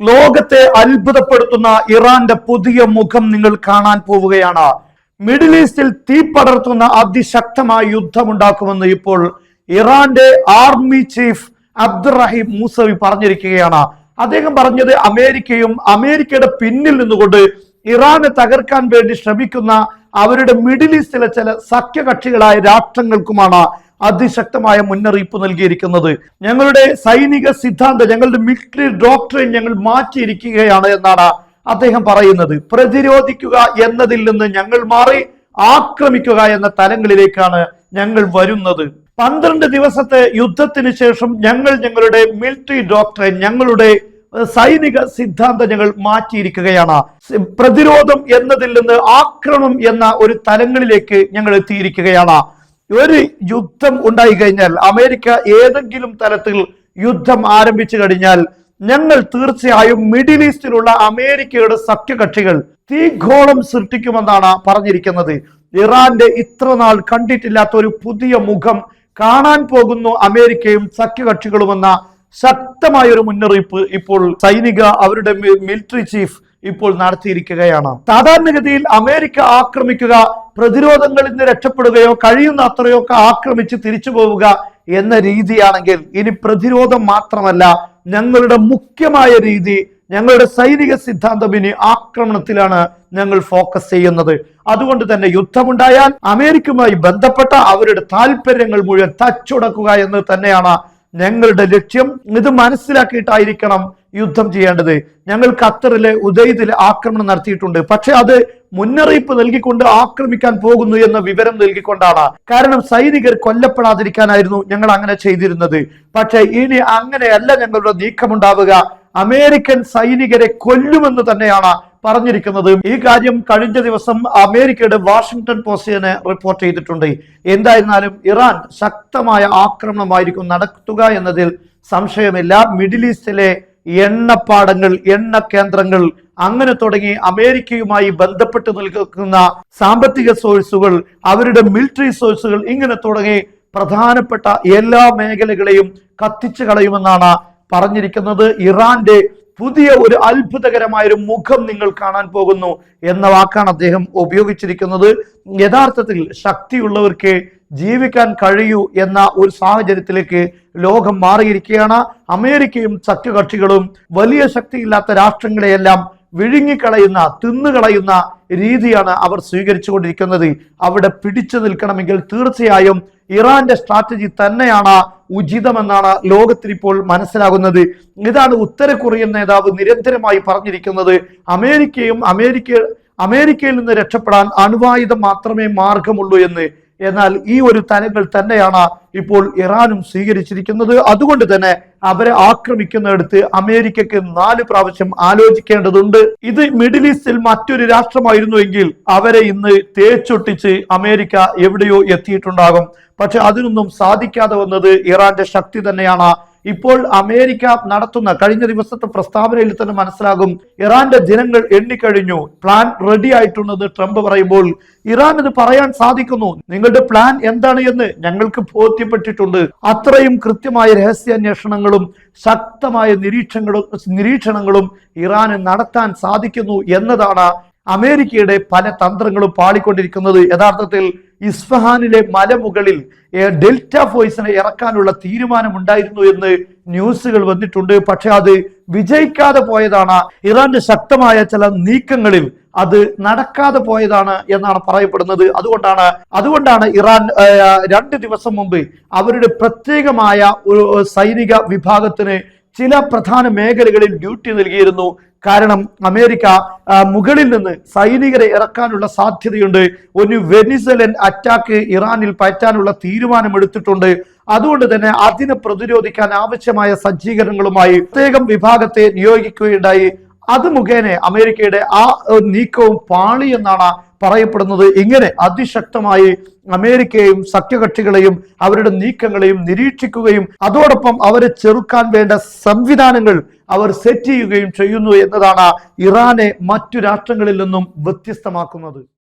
ലോകത്തെ അത്ഭുതപ്പെടുത്തുന്ന ഇറാന്റെ പുതിയ മുഖം നിങ്ങൾ കാണാൻ പോവുകയാണ്. മിഡിൽ ഈസ്റ്റിൽ തീ പടർത്തുന്ന അതിശക്തമായ യുദ്ധമുണ്ടാക്കുമെന്ന് ഇപ്പോൾ ഇറാന്റെ ആർമി ചീഫ് അബ്ദുറഹീം മൂസവി പറഞ്ഞിരിക്കുകയാണ്. അദ്ദേഹം പറഞ്ഞത് അമേരിക്കയും അമേരിക്കയുടെ പിന്നിൽ നിന്നുകൊണ്ട് ഇറാനെ തകർക്കാൻ വേണ്ടി ശ്രമിക്കുന്ന അവരുടെ മിഡിൽ ഈസ്റ്റിലെ ചില സഖ്യകക്ഷികളായ രാഷ്ട്രങ്ങൾക്കുമാണ് അതിശക്തമായ മുന്നറിയിപ്പ് നൽകിയിരിക്കുന്നത്. ഞങ്ങളുടെ സൈനിക സിദ്ധാന്തം ഞങ്ങളുടെ മിലിറ്ററി ഡോക്ടറിൻ ഞങ്ങൾ മാറ്റിയിരിക്കുകയാണ് എന്നാണ് അദ്ദേഹം പറയുന്നത്. പ്രതിരോധിക്കുക എന്നതിൽ നിന്ന് ഞങ്ങൾ മാറി ആക്രമിക്കുക എന്ന തലങ്ങളിലേക്കാണ് ഞങ്ങൾ വരുന്നത്. പന്ത്രണ്ട് ദിവസത്തെ യുദ്ധത്തിന് ശേഷം ഞങ്ങൾ ഞങ്ങളുടെ മിലിറ്ററി ഡോക്ടറെ ഞങ്ങളുടെ സൈനിക സിദ്ധാന്തം ഞങ്ങൾ മാറ്റിയിരിക്കുകയാണ്. പ്രതിരോധം എന്നതിൽ നിന്ന് ആക്രമം എന്ന ഒരു തലങ്ങളിലേക്ക് ഞങ്ങൾ എത്തിയിരിക്കുകയാണ്. ഒരു യുദ്ധം ഉണ്ടായി കഴിഞ്ഞാൽ അമേരിക്ക ഏതെങ്കിലും തലത്തിൽ യുദ്ധം ആരംഭിച്ചു കഴിഞ്ഞാൽ ഞങ്ങൾ തീർച്ചയായും മിഡിൽ ഈസ്റ്റിലുള്ള അമേരിക്കയുടെ സഖ്യകക്ഷികൾ തീഘോളം സൃഷ്ടിക്കുമെന്നാണ് പറഞ്ഞിരിക്കുന്നത്. ഇറാന്റെ ഇത്ര നാൾ കണ്ടിട്ടില്ലാത്ത ഒരു പുതിയ മുഖം കാണാൻ പോകുന്നു അമേരിക്കയും സഖ്യകക്ഷികളുമെന്ന ശക്തമായ ഒരു മുന്നറിയിപ്പ് ഇപ്പോൾ സൈനിക അവരുടെ മിലിറ്ററി ചീഫ് ഇപ്പോൾ നടത്തിയിരിക്കുകയാണ്. സാധാരണഗതിയിൽ അമേരിക്ക ആക്രമിക്കുക പ്രതിരോധങ്ങളിൽ നിന്ന് രക്ഷപ്പെടുകയോ കഴിയുന്ന അത്രയോ ഒക്കെ ആക്രമിച്ച് തിരിച്ചു പോവുക എന്ന രീതിയാണെങ്കിൽ ഇനി പ്രതിരോധം മാത്രമല്ല ഞങ്ങളുടെ മുഖ്യമായ രീതി ഞങ്ങളുടെ സൈനിക സിദ്ധാന്തം ഇനി ആക്രമണത്തിലാണ് ഞങ്ങൾ ഫോക്കസ് ചെയ്യുന്നത്. അതുകൊണ്ട് തന്നെ യുദ്ധമുണ്ടായാൽ അമേരിക്കയുമായി ബന്ധപ്പെട്ട അവരുടെ താല്പര്യങ്ങൾ മുഴുവൻ തച്ചുടക്കുക എന്ന് തന്നെയാണ് ഞങ്ങളുടെ ലക്ഷ്യം ഇത് മനസ്സിലാക്കിയിട്ടായിരിക്കണം യുദ്ധം ചെയ്യേണ്ടത്. ഞങ്ങൾ ഖത്തറിലെ ഉദയത്തിൽ ആക്രമണം നടത്തിയിട്ടുണ്ട്. പക്ഷെ അത് മുന്നറിയിപ്പ് നൽകിക്കൊണ്ട് ആക്രമിക്കാൻ പോകുന്നു എന്ന വിവരം നൽകിക്കൊണ്ടാണ്. കാരണം സൈനികർ കൊല്ലപ്പെടാതിരിക്കാനായിരുന്നു ഞങ്ങൾ അങ്ങനെ ചെയ്തിരുന്നത്. പക്ഷെ ഇനി അങ്ങനെയല്ല ഞങ്ങളുടെ നീക്കമുണ്ടാവുക. അമേരിക്കൻ സൈനികരെ കൊല്ലുമെന്ന് തന്നെയാണ് പറഞ്ഞിരിക്കുന്നത്. ഈ കാര്യം കഴിഞ്ഞ ദിവസം അമേരിക്കയുടെ വാഷിംഗ്ടൺ പോസ്റ്റിന് റിപ്പോർട്ട് ചെയ്തിട്ടുണ്ട്. എന്തായിരുന്നാലും ഇറാൻ ശക്തമായ ആക്രമണമായിരിക്കും നടത്തുക എന്നതിൽ സംശയമില്ല. മിഡിൽ ഈസ്റ്റിലെ എണ്ണപ്പാടങ്ങൾ എണ്ണ കേന്ദ്രങ്ങൾ അങ്ങനെ തുടങ്ങി അമേരിക്കയുമായി ബന്ധപ്പെട്ട് നിൽക്കുന്ന സാമ്പത്തിക സോഴ്സുകൾ അവരുടെ മിലിറ്ററി സോഴ്സുകൾ ഇങ്ങനെ തുടങ്ങി പ്രധാനപ്പെട്ട എല്ലാ മേഖലകളെയും കത്തിച്ചു കളയുമെന്നാണ് പറഞ്ഞിരിക്കുന്നത്. ഇറാന്റെ പുതിയ ഒരു അത്ഭുതകരമായ ഒരു മുഖം നിങ്ങൾ കാണാൻ പോകുന്നു എന്ന വാക്കാണ് അദ്ദേഹം ഉപയോഗിച്ചിരിക്കുന്നത്. യഥാർത്ഥത്തിൽ ശക്തിയുള്ളവർക്ക് ജീവിക്കാൻ കഴിയൂ എന്ന ഒരു സാഹചര്യത്തിലേക്ക് ലോകം മാറിയിരിക്കുകയാണ്. അമേരിക്കയും സഖ്യകക്ഷികളും വലിയ ശക്തിയില്ലാത്ത രാഷ്ട്രങ്ങളെയെല്ലാം വിഴുങ്ങിക്കളയുന്ന തിന്നുകളയുന്ന രീതിയാണ് അവർ സ്വീകരിച്ചുകൊണ്ടിരിക്കുന്നത്. അവിടെ പിടിച്ചു നിൽക്കണമെങ്കിൽ തീർച്ചയായും ഇറാന്റെ സ്ട്രാറ്റജി തന്നെയാണ് ഉചിതമെന്നാണ് ലോകത്തിന് ഇപ്പോൾ മനസ്സിലാകുന്നത്. ഇതാണ് ഉത്തര കൊറിയൻ നേതാവ് നിരന്തരമായി പറഞ്ഞിരിക്കുന്നത്. അമേരിക്കയും അമേരിക്ക അമേരിക്കയിൽ നിന്ന് രക്ഷപ്പെടാൻ അണുവായുധം മാത്രമേ മാർഗമുള്ളൂ എന്ന്. എന്നാൽ ഈ ഒരു തലങ്ങൾ തന്നെയാണ് ഇപ്പോൾ ഇറാനും സ്വീകരിച്ചിരിക്കുന്നത്. അതുകൊണ്ട് തന്നെ അവരെ ആക്രമിക്കുന്നിടത്ത് അമേരിക്കക്ക് നാല് പ്രാവശ്യം ആലോചിക്കേണ്ടതുണ്ട്. ഇത് മിഡിൽ ഈസ്റ്റിൽ മറ്റൊരു രാഷ്ട്രമായിരുന്നുവെങ്കിൽ അവരെ ഇന്ന് തേച്ചൊട്ടിച്ച് അമേരിക്ക എവിടെയോ എത്തിയിട്ടുണ്ടാകും. പക്ഷെ അതിനൊന്നും സാധിക്കാതെ വന്നത് ഇറാന്റെ ശക്തി തന്നെയാണ്. ഇപ്പോൾ അമേരിക്ക നടത്തുന്ന കഴിഞ്ഞ ദിവസത്തെ പ്രസ്താവനയിൽ തന്നെ മനസ്സിലാകും ഇറാന്റെ ജനങ്ങൾ എണ്ണിക്കഴിഞ്ഞു. പ്ലാൻ റെഡി ആയിട്ടുണ്ടെന്ന് ട്രംപ് പറയുമ്പോൾ ഇറാൻ ഇത് പറയാൻ സാധിക്കുന്നു. നിങ്ങളുടെ പ്ലാൻ എന്താണ് എന്ന് ഞങ്ങൾക്ക് ബോധ്യപ്പെട്ടിട്ടുണ്ട്. അത്രയും കൃത്യമായ രഹസ്യാന്വേഷണങ്ങളും ശക്തമായ നിരീക്ഷണങ്ങളും നിരീക്ഷണങ്ങളും ഇറാന് നടത്താൻ സാധിക്കുന്നു എന്നതാണ് അമേരിക്കയുടെ പല തന്ത്രങ്ങളും പാളിക്കൊണ്ടിരിക്കുന്നത്. യഥാർത്ഥത്തിൽ ഇസ്ഫഹാനിലെ മലമുകളിൽ ഡെൽറ്റ ഫോയ്സിനെ ഇറക്കാനുള്ള തീരുമാനമുണ്ടായിരുന്നു എന്ന് ന്യൂസുകൾ വന്നിട്ടുണ്ട്. പക്ഷെ അത് വിജയിക്കാതെ പോയതാണ്. ഇറാന്റെ ശക്തമായ ചില നീക്കങ്ങളിൽ അത് നടക്കാതെ പോയതാണ് എന്നാണ് പറയപ്പെടുന്നത്. അതുകൊണ്ടാണ് അതുകൊണ്ടാണ് ഇറാൻ രണ്ട് ദിവസം മുമ്പ് അവരുടെ പ്രത്യേകമായ ഒരു സൈനിക വിഭാഗത്തിന് ചില പ്രധാന മേഖലകളിൽ ഡ്യൂട്ടി നൽകിയിരുന്നു. കാരണം അമേരിക്ക മുകളിൽ നിന്ന് സൈനികരെ ഇറക്കാനുള്ള സാധ്യതയുണ്ട്. ഒരു വെനിസലൻ അറ്റാക്ക് ഇറാനിൽ പറ്റാനുള്ള തീരുമാനമെടുത്തിട്ടുണ്ട്. അതുകൊണ്ട് തന്നെ അതിനെ പ്രതിരോധിക്കാൻ ആവശ്യമായ സജ്ജീകരണങ്ങളുമായി പ്രത്യേകം വിഭാഗത്തെ നിയോഗിക്കുകയുണ്ടായി. അത് മുഖേന അമേരിക്കയുടെ ആ നീക്കവും പാളി എന്നാണ് പറയപ്പെടുന്നത് ഇങ്ങനെ അതിശക്തമായി അമേരിക്കയെയും സഖ്യകക്ഷികളെയും അവരുടെ നീക്കങ്ങളെയും നിരീക്ഷിക്കുകയും അതോടൊപ്പം അവരെ ചെറുക്കാൻ വേണ്ട സംവിധാനങ്ങൾ അവർ സെറ്റ് ചെയ്യുകയും ചെയ്യുന്നു എന്നതാണ് ഇറാനെ മറ്റു രാഷ്ട്രങ്ങളിൽ നിന്നും വ്യത്യസ്തമാക്കുന്നത്.